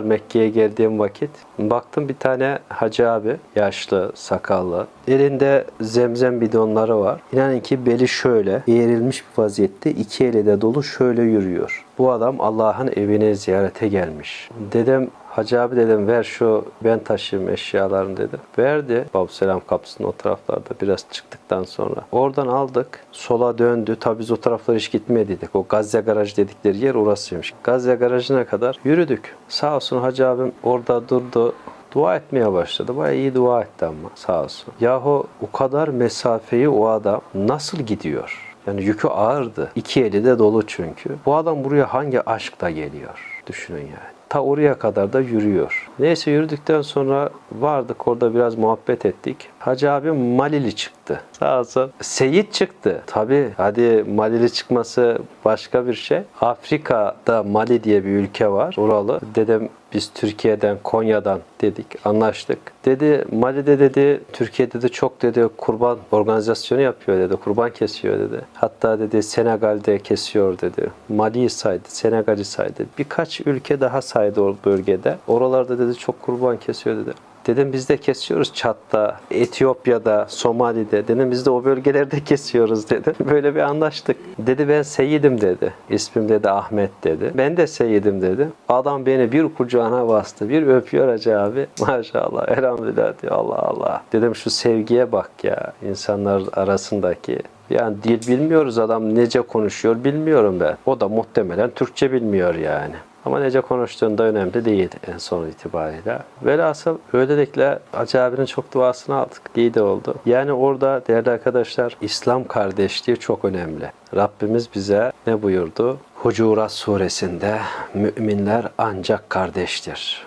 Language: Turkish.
Mekke'ye geldiğim vakit baktım bir tane hacı abi yaşlı sakallı elinde zemzem bidonları var. İnanın ki beli şöyle eğrilmiş bir vaziyette iki eli de dolu şöyle yürüyor. Bu adam Allah'ın evine ziyarete gelmiş. Dedem Hacı abi dedim ver şu ben taşıyayım eşyalarını dedim. Verdi. Babu Selam kapısının o taraflarda biraz çıktıktan sonra. Oradan aldık. Sola döndü. Tabi biz o taraflara hiç gitmediydik. O Gazze Garaj dedikleri yer orasıymış. Gazze Garajı'na kadar yürüdük. Sağ olsun Hacı abim orada durdu. Dua etmeye başladı. Bayağı iyi dua etti ama sağ olsun. Yahu o kadar mesafeyi o adam nasıl gidiyor? Yani yükü ağırdı. İki eli de dolu çünkü. Bu adam buraya hangi aşkla geliyor? Düşünün yani. Ta oraya kadar da yürüyor. Neyse yürüdükten sonra vardık orada biraz muhabbet ettik. Hacı abi Malili çıktı. Sağ olsun. Seyit çıktı. Tabi hadi Malili çıkması başka bir şey. Afrika'da Mali diye bir ülke var. Oralı. Dedem biz Türkiye'den, Konya'dan dedik, anlaştık. Dedi Mali'de dedi, Türkiye'de de çok dedi kurban organizasyonu yapıyor dedi, kurban kesiyor dedi. Hatta dedi Senegal'de kesiyor dedi. Mali'yi saydı, Senegal'i saydı. Ülke daha saydı o bölgede. Oralarda dedi çok kurban kesiyor dedi. Dedim biz de kesiyoruz Çat'ta, Etiyopya'da, Somali'de. Dedim biz de o bölgelerde kesiyoruz dedi. Böyle bir anlaştık. Dedi ben Seyidim dedi. İsmim dedi Ahmet dedi. Ben de Seyidim dedi. Adam beni bir kucağına bastı. Bir öpüyor Hacı abi. Maşallah elhamdülillah diyor Allah Allah. Dedim şu sevgiye bak ya insanlar arasındaki. Yani dil bilmiyoruz adam nece konuşuyor bilmiyorum ben. O da muhtemelen Türkçe bilmiyor yani. Ama nece konuştuğunda önemli değil en son itibariyle. Velhasıl öylelikle Hacı abinin çok duasını aldık. İyi de oldu. Yani orada değerli arkadaşlar İslam kardeşliği çok önemli. Rabbimiz bize ne buyurdu? Hucurat suresinde müminler ancak kardeştir.